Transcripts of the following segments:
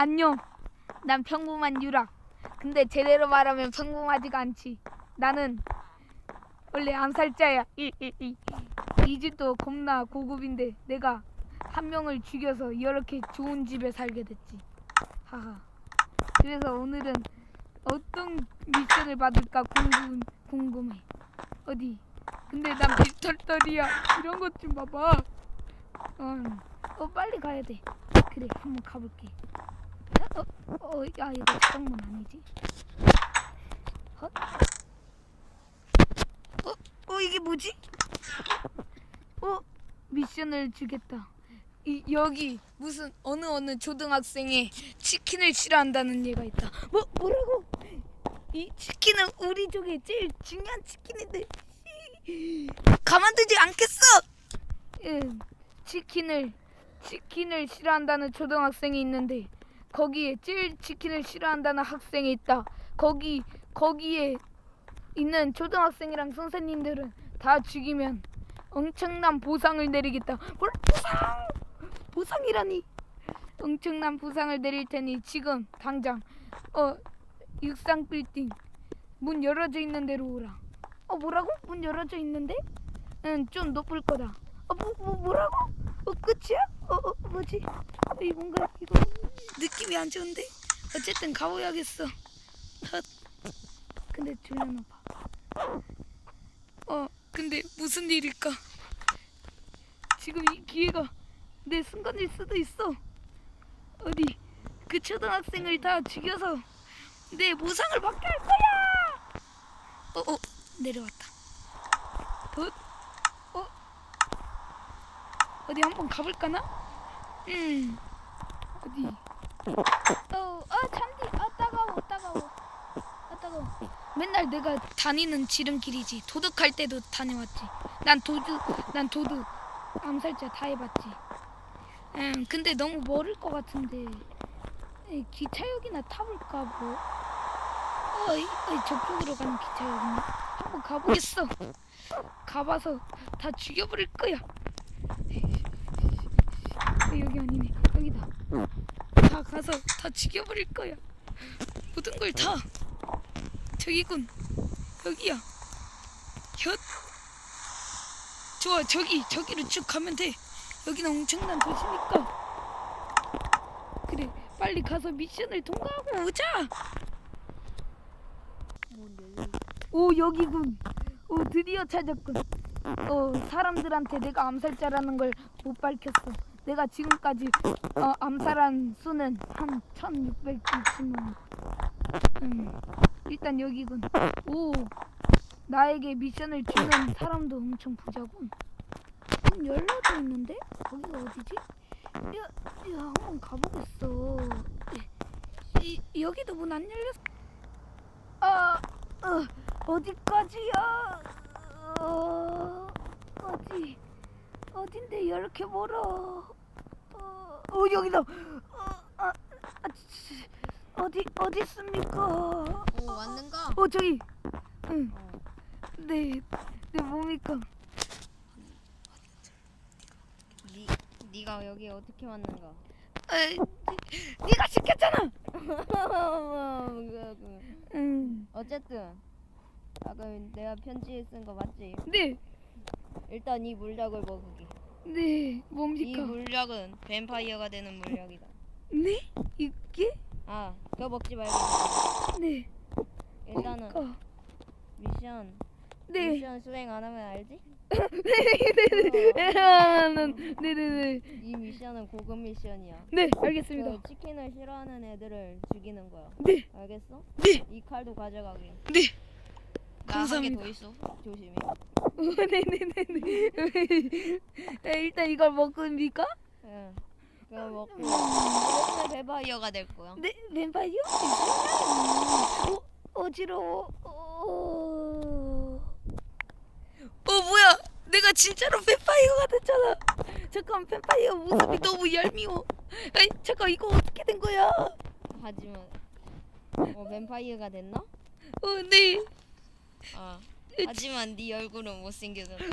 안녕. 난 평범한 유락. 근데 제대로 말하면 평범하지가 않지. 나는 원래 암살자야. 이, 이, 이. 이 집도 겁나 고급인데 내가 한 명을 죽여서 이렇게 좋은 집에 살게 됐지. 하하. 그래서 오늘은 어떤 미션을 받을까 궁금, 궁금해. 어디? 근데 난 빈털털이야. 이런 것 좀 봐봐. 응. 어 빨리 가야 돼. 그래 한번 가볼게. 어, 어, 야 이거 잠깐만 아니지? 헛? 어, 어 이게 뭐지? 어 미션을 주겠다. 이 여기 무슨 어느 어느 초등학생이 치킨을 싫어한다는 얘가 있다. 뭐 뭐라고? 이 치킨은 우리 쪽에 제일 중요한 치킨인데 씨, 가만두지 않겠어. 예, 치킨을 치킨을 싫어한다는 초등학생이 있는데 거기에 제일 치킨을 싫어한다는 학생이 있다. 거기 거기에 있는 초등학생이랑 선생님들은 다 죽이면 엄청난 보상을 내리겠다. 뭘 보상? 보상이라니? 엄청난 보상을 내릴 테니 지금 당장 어 육상 빌딩 문 열어져 있는 데로 오라. 어 뭐라고? 문 열어져 있는데? 응좀 높을 거다. 어뭐 뭐 뭐라고? 어 끝이야? 어, 어 뭐지? 어, 이 뭔가 이거 느낌이 안 좋은데? 어쨌든 가봐야겠어. 헛. 근데 졸려나 봐. 어 근데 무슨 일일까? 지금 이 기회가 내 순간일 수도 있어. 어디 그 초등학생을 다 죽여서 내 보상을 받게 할 거야. 어, 어 내려왔다. 덧. 어 어디 한번 가볼까나? 음 어디? 어, 아 잔디, 아 따가워, 따가워, 아 따가워. 맨날 내가 다니는 지름길이지. 도둑할 때도 다녀왔지. 난 도둑, 난 도둑, 암살자 다 해봤지. 음, 근데 너무 멀을 것 같은데 에, 기차역이나 타볼까 뭐. 어이, 어이 저쪽으로 가는 기차역이나 한번 가보겠어. 가봐서 다 죽여버릴 거야. 어, 여기 아니네. 여기다. 다 가서 다 죽여버릴 거야. 모든 걸 다. 저기군. 여기야. 혓. 좋아, 저기, 저기로 쭉 가면 돼. 여기는 엄청난 도시니까. 그래, 빨리 가서 미션을 통과하고 오자. 오, 여기군. 오, 드디어 찾았군. 어, 사람들한테 내가 암살자라는 걸 못 밝혔어. 내가 지금까지 어, 암살한 수는 한 1660만. 음, 일단 여기군. 오, 나에게 미션을 주는 사람도 엄청 부자군. 문 열려져 있는데? 거기가 어디지? 야, 야 한번 가보겠어. 이, 여기도 문 안 열렸어. 아, 어, 어디까지야? 어, 어디? 어딘데 이렇게 멀어? 어, 어 여기다. 어, 아, 아, 치, 어디 어디 있습니까? 오 왔는가? 어 저기. 응. 어. 네. 네 뭡니까? 니 니가 여기 어떻게 왔는가? 에, 네가 시켰잖아. 응. 어쨌든 아까 내가 편지에 쓴 거 맞지? 네. 일단 이 물약을 먹으기. 네. 이 뭡니까? 물약은 뱀파이어가 되는 물약이다. 네? 이게? 아 그거 먹지 말고 네. 일단은 뭡니까? 미션 네. 미션 수행 안 하면 알지? 네네네. 아, 난- 네네네. 이 미션은 고급 미션이야. 네, 알겠습니다. 그 치킨을 싫어하는 애들을 죽이는 거야. 네. 알겠어? 네. 이 칼도 가져가기. 네. 감사합니다. 더 있어. 조심히. 어, 네네네네. 네, 일단 이걸 먹습니까? 응. 그거 먹고 먹으면 뱀파이어가 될 거야. 네, 뱀파이어? 어, 어지러워. 어... 어, 뭐야? 내가 진짜로 뱀파이어가 됐잖아. 잠깐, 뱀파이어 모습이 너무 얄미워. 아니, 잠깐, 이거 어떻게 된 거야? 하지만 어 뱀파이어가 됐나? 어, 네. 아 하지만 네 얼굴은 못생겨졌다.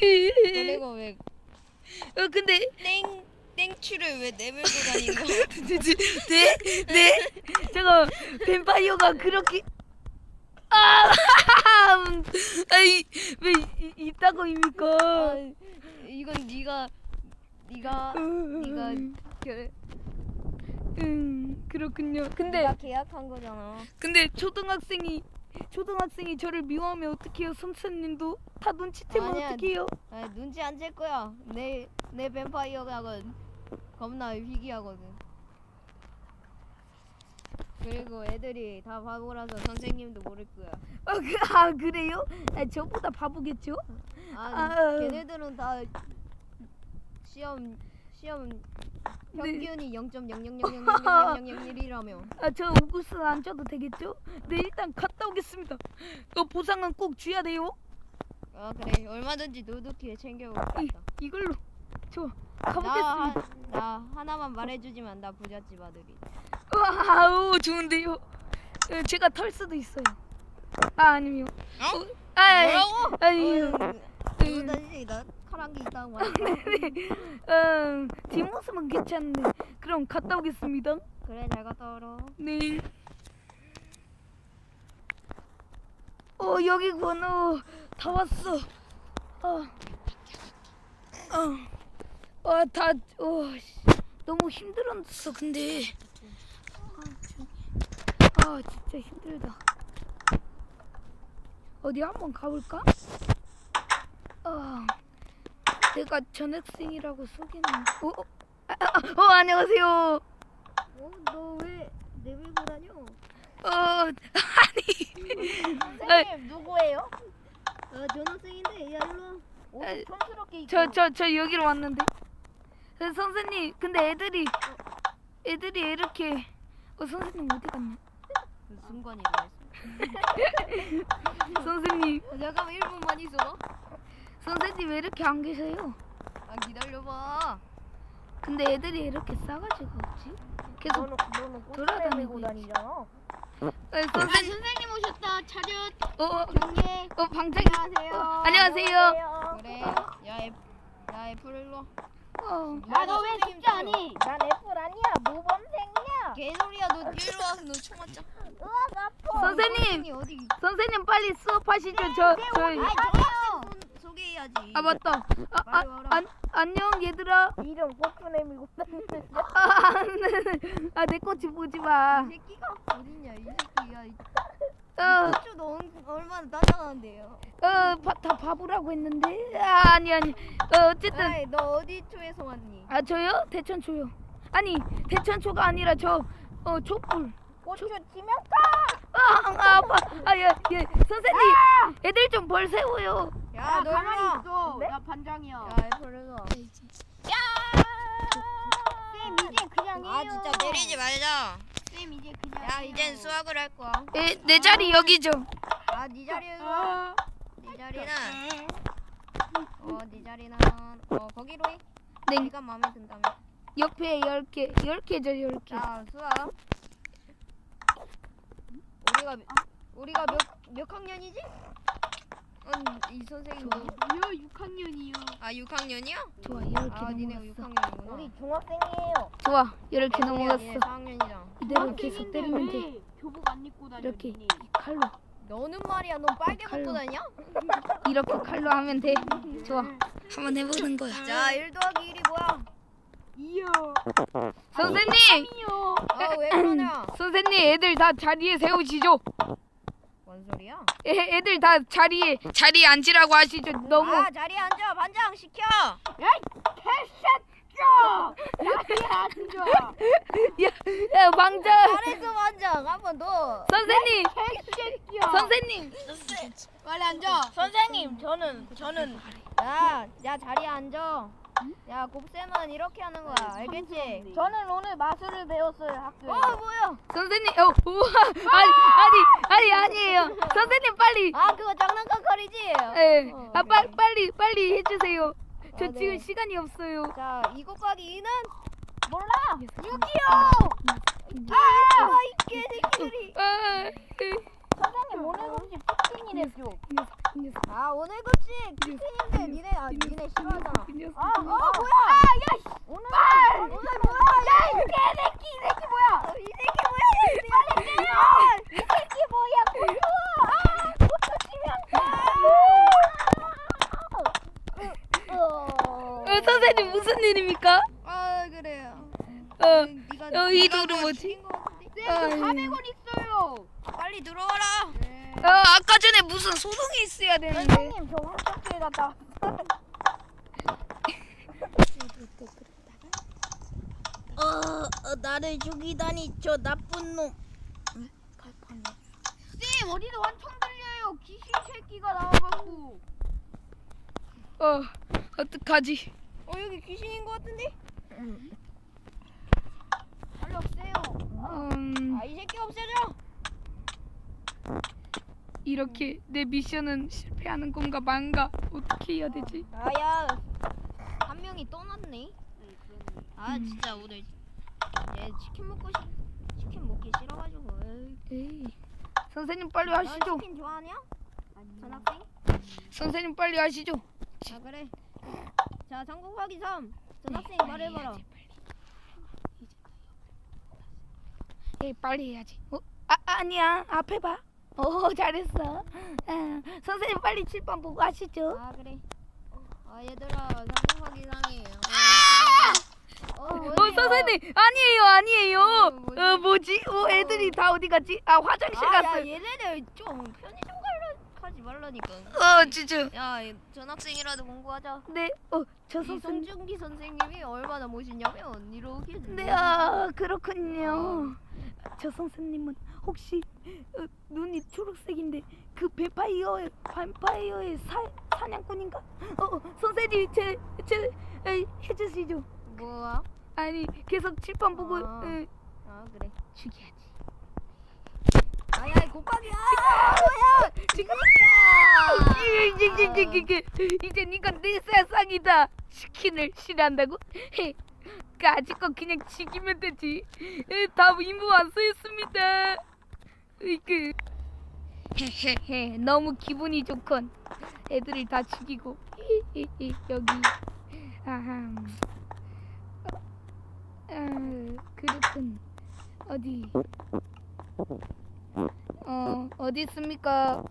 네. 그리고 왜 어, 근데, 땡 땡추를 왜 내밀고 다니는 거야? 네? 네? 제가 뱀파이어가 그렇게 아, 아이 왜 이- 이따구입니까? 아, 이건 네가 네가 네가 결 음 그렇군요. 근데 네가 계약한 거잖아. 근데 초등학생이 초등학생이 저를 미워하면 어떡해요? 선생님도 다 눈치채면 아니야. 어떡해요? 아, 눈치 안 챌 거야. 내 내 뱀파이어가 겁나 희귀하거든. 그리고 애들이 다 바보라서 선생님도 모를 거야. 아, 그, 아 그래요? 아, 저보다 바보겠죠? 아, 아. 걔네들은 다 시험 시험 평균이 0.00000001이라며. 아, 저 우구스 안 줘도 되겠죠? 네 일단 갔다 오겠습니다. 어, 보상은 꼭 줘야 돼요. 아 그래 얼마든지 노드키에 챙겨오겠다. 이, 이걸로 저 나, 가보겠습니다. 하, 나 하나만 말해주지만 나 부잣집 아들이. 와우 좋은데요. 어, 제가 털 수도 있어요. 아 아니요. 어? 어, 아, 뭐라고? 아니요. 너 다시 나 카랑기 있다고 말했어. 음, 뒷모습은 괜찮은데 그럼 갔다 오겠습니다. 그래 잘 갔다 오라. 네. 어 여기군. 어, 다 왔어. 어. 어. 와, 다 어, 씨, 너무 힘들었어. 근데 아. 아, 진짜 힘들다. 어디 한번 가볼까? 아, 내가 전학생이라고 소개는. 어, 어, 아, 아, 어 안녕하세요. 어? 너 왜 내밀고 다녀? 어, 아니. 선생님 누구예요? 아 전학생인데 야 일로 와. 에, 옷 촌스럽게 입고. 저, 저, 저 여기로 왔는데. 어, 선생님, 근데 애들이, 애들이 이렇게, 어, 선생님 어디 갔냐? 그 순간 일어났어. 선생님, 어, 잠깐만 1분만 있어. 선생님 왜 이렇게 안 계세요? 아 기다려봐. 근데 애들이 이렇게 싸가지가 없지? 계속, 너는 너는 돌아다니고 다니잖아. 어, 선생님, 선생님 오셨다. 차렷. 어, 어, 경례. 어, 방장이, 안녕하세요. 어, 안녕하세요. 그래. 야 애, 야 애플 일로. 와. 어, 야너왜 선생님 숙제 안 해? 난 애플 아니야. 모범생이야. 개소리야 너 일로 와서 너총 맞자. 으악 아파. 선생님? 선생님 빨리 수업하시죠. 저, 저희. 아 소개해야지. 아, 맞다. 아, 아. 안, 안녕, 얘들아. 이름 고추 내밀고 다니는데. 아, 아, 내 꽃이 보지 마. 이 새끼가 어딨냐 이 새끼야. 이 어, 고추 얼마나 단단한데요. 어, 바, 다 바보라고 했는데. 아, 아니, 아니. 어, 어쨌든. 아이 너 어디 초에서 왔니? 아 저요? 대천초요. 아니 대천초가 아니라 저 어 촛불. 고추 치명타. 아, 아 아파. 아 예 예. 선생님 애들 좀 벌 세워요. 야, 너 일로 와. 있어. 네? 나 반장이야. 야 와. 쌤 이제 그냥 해요. 아 진짜 때리지 말자. 쌤 이제 그냥. 야 해요. 이젠 수학을 할 거야. 에, 내 자리 여기죠. 아 네 자리에 와. 네 자리는 어네 자리는 어 거기로 해. 네. 네가 마음에 든다면. 옆에 열 개, 열 개죠 열 개. 자 수학. 우리가 우리가 몇 몇 학년이지? 음, 이 선생님 뭐? 여 6학년이요. 아 6학년이야? 좋아 열개아 니네 넘어갔어. 6학년이구나. 우리 중학생이에요. 좋아 열개 넘어갔어. 4학년이잖아. 이대로 계속 때리면 돼. 교복 안 입고 다니. 이렇게 이 칼로 너는 말이야, 너 빨개 칼로. 먹고 다녀? 이렇게 칼로 하면 돼. 좋아. 한번 해보는 거야. 자, 1 더하기 1이 뭐야? 이요. 선생님, 이요. 아, 왜 그러냐? 선생님 애들 다 자리에 세우시죠. 뭔 소리야? 애, 애들 다 자리에 자리에 앉으라고 하시죠. 너무 아, 자리에 앉아. 반장 시켜. 개새끼야. 앉아. 야, 야 방장 잘했어, 반장. 한 번 더. 선생님 개새끼야. 선생님 빨리 앉아. 선생님 저는 저는 야, 야, 자리에 앉아. 야, 곱셈은 이렇게 하는 거야. 알겠지? 저는 오늘 마술을 배웠어요 학교에. 어, 뭐야? 선생님 어 우와 아니 아니 아니 아니에요 선생님 빨리 아, 그거 장난감 칼이지? 예. 어, 아 빨리 빨리 빨리 해주세요 저 아, 네. 지금 시간이 없어요 자, 2 곱하기 2는? 몰라. 6이요! 아, 아, 이 개새끼들이. 아, 선생님 오늘 급식 치킨이랬죠. 아 오늘 급식 킹크인데 니네 아 니네 싫어하잖아. 아, 어 아, 뭐야? 아, 야, 씨, 오늘 아, 오늘 뭐야? 야, 이 개새끼, 이 새끼 뭐야? 이 새끼 뭐야? 빨리 때려! 이 새끼 뭐야? 고추! 아, 어, 선생님 무슨 일입니까? 아 그래요. 어, 어, 이 돌은 뭐지? 쌤, 400원 있어요. 빨리 들어와라. 네. 어, 아까 전에 무슨 소동이 있어야 되는데. 선생님, 저 황천길 갔다. 어, 어 나를 죽이다니 저 나쁜 놈. 쌤, 어디서 완청 들려요. 귀신 새끼가 나와갖고. 어, 어떡하지? 어 여기 귀신인 것 같은데? 빨리 없애요. 음, 아이 새끼 없애줘. 이렇게 내 미션은 실패하는 건가 만가 어떻게 해야 되지? 아야 한 명이 떠났네. 아 진짜 오늘 얘 치킨 먹고 싶 치킨 먹기 싫어가지고. 에이. 에이, 선생님 빨리 너 하시죠. 치킨 좋아하냐? 전학생? 선생님 빨리 하시죠. 아 그래. 자 전국하기 3 전학생 빨리 말해봐라. 해야지, 빨리. 해야지. 어, 아 아니야 앞에 봐. 오 잘했어. 아, 선생님 빨리 칠판 보고 하시죠. 아 그래. 아 얘들아 전국하기 상이. 어, 어 뭐지? 선생님 아니에요 아니에요. 어, 뭐지? 어 뭐지? 어 애들이 다 어디 갔지? 아 화장실 아, 야, 갔어요. 얘네들 좀 편의점 갈라 하지 말라니까. 어 진짜. 야, 이 전학생이라도 공부하자. 네. 어저 이 선생님. 송중기 선생님이 얼마나 멋있냐면 이렇게 네, 아 그렇군요. 저 선생님은 혹시 어, 눈이 초록색인데 그 뱀파이어의 뱀파이어의 사, 사냥꾼인가? 어, 어 선생님 제제 해주시죠. 뭐야? 아니 계속 칠판 보고 아. 에, 아 그래. 죽여야지. 아야 곱하기야. 뭐야? 지금 야. 이제 이제 이제 이제 니가 내 세상이다. 치킨을 싫어한다고? 헤. 까짓 거 그냥 죽이면 되지. 에, 다 임무 완수했습니다. 이그 너무 기분이 좋군. 애들을 다 죽이고 여기 아하 아 그렇군 어디 어 어디 있습니까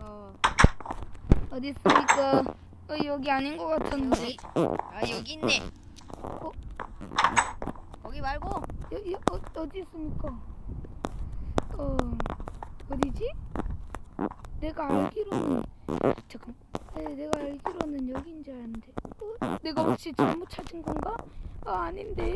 어. 어디 있습니까 어 여기 아닌 것 같은데. 아 여기 있네. 어? 거기 말고. 여기 어, 어디 있습니까 어 어디지 내가 알기로는 잠깐 네, 내가 알기로는 여기인 줄 알았는데 어? 내가 혹시 잘못 찾은 건가 아 아닌데